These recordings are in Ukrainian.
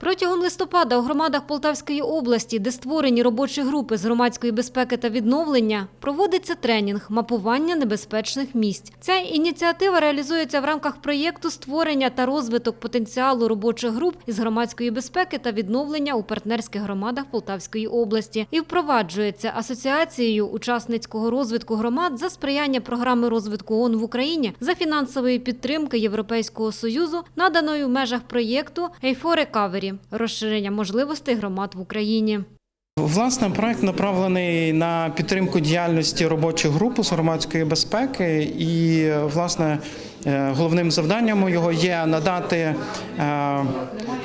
Протягом листопада у громадах Полтавської області, де створені робочі групи з громадської безпеки та відновлення, проводиться тренінг мапування небезпечних місць. Ця ініціатива реалізується в рамках проєкту створення та розвиток потенціалу робочих груп із громадської безпеки та відновлення у партнерських громадах Полтавської області і впроваджується асоціацією учасницького розвитку громад за сприяння програми розвитку ООН в Україні за фінансової підтримки Європейського союзу, наданої в межах проєкту «A4 Recovery» – розширення можливостей громад в Україні. Власне, проект направлений на підтримку діяльності робочих груп з громадської безпеки, і власне е, головним завданням його є надати е,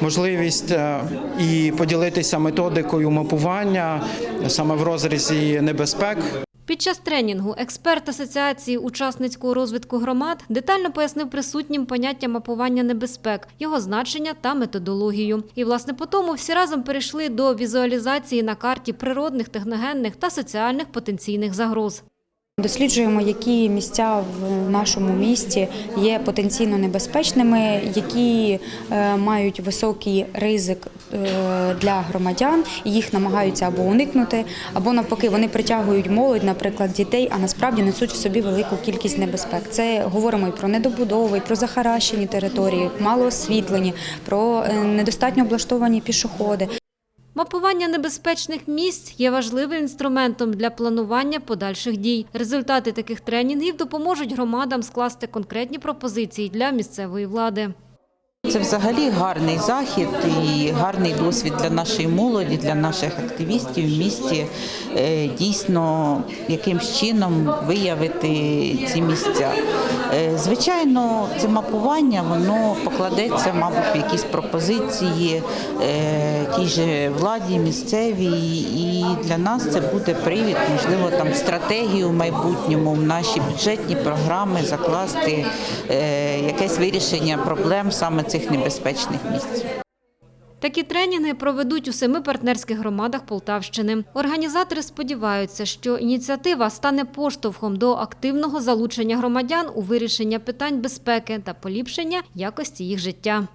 можливість е, і поділитися методикою мапування саме в розрізі небезпек Під час тренінгу експерт Асоціації учасницького розвитку громад детально пояснив присутнім поняття мапування небезпек, його значення та методологію. І, власне, по тому всі разом перейшли до візуалізації на карті природних, техногенних та соціальних потенційних загроз. Досліджуємо, які місця в нашому місті є потенційно небезпечними, які е, мають високий ризик е, для громадян, і їх намагаються або уникнути, або навпаки, вони притягують молодь, наприклад, дітей, а насправді несуть в собі велику кількість небезпек. Це говоримо і про недобудови, і про захаращені території, мало освітлені, про е, недостатньо облаштовані пішоходи. Мапування небезпечних місць є важливим інструментом для планування подальших дій. Результати таких тренінгів допоможуть громадам скласти конкретні пропозиції для місцевої влади. Це взагалі гарний захід і гарний досвід для нашої молоді, для наших активістів в місті. Е, Дійсно, якимсь чином виявити ці місця. Е, Звичайно, це мапування воно покладеться, мабуть, в якісь пропозиції е, тій же владі місцевій, і для нас це буде привід, можливо, там стратегію в майбутньому в наші бюджетні програми закласти е, якесь вирішення проблем саме цих небезпечних місць. Такі тренінги проведуть у семи партнерських громадах Полтавщини. Організатори сподіваються, що ініціатива стане поштовхом до активного залучення громадян у вирішення питань безпеки та поліпшення якості їх життя.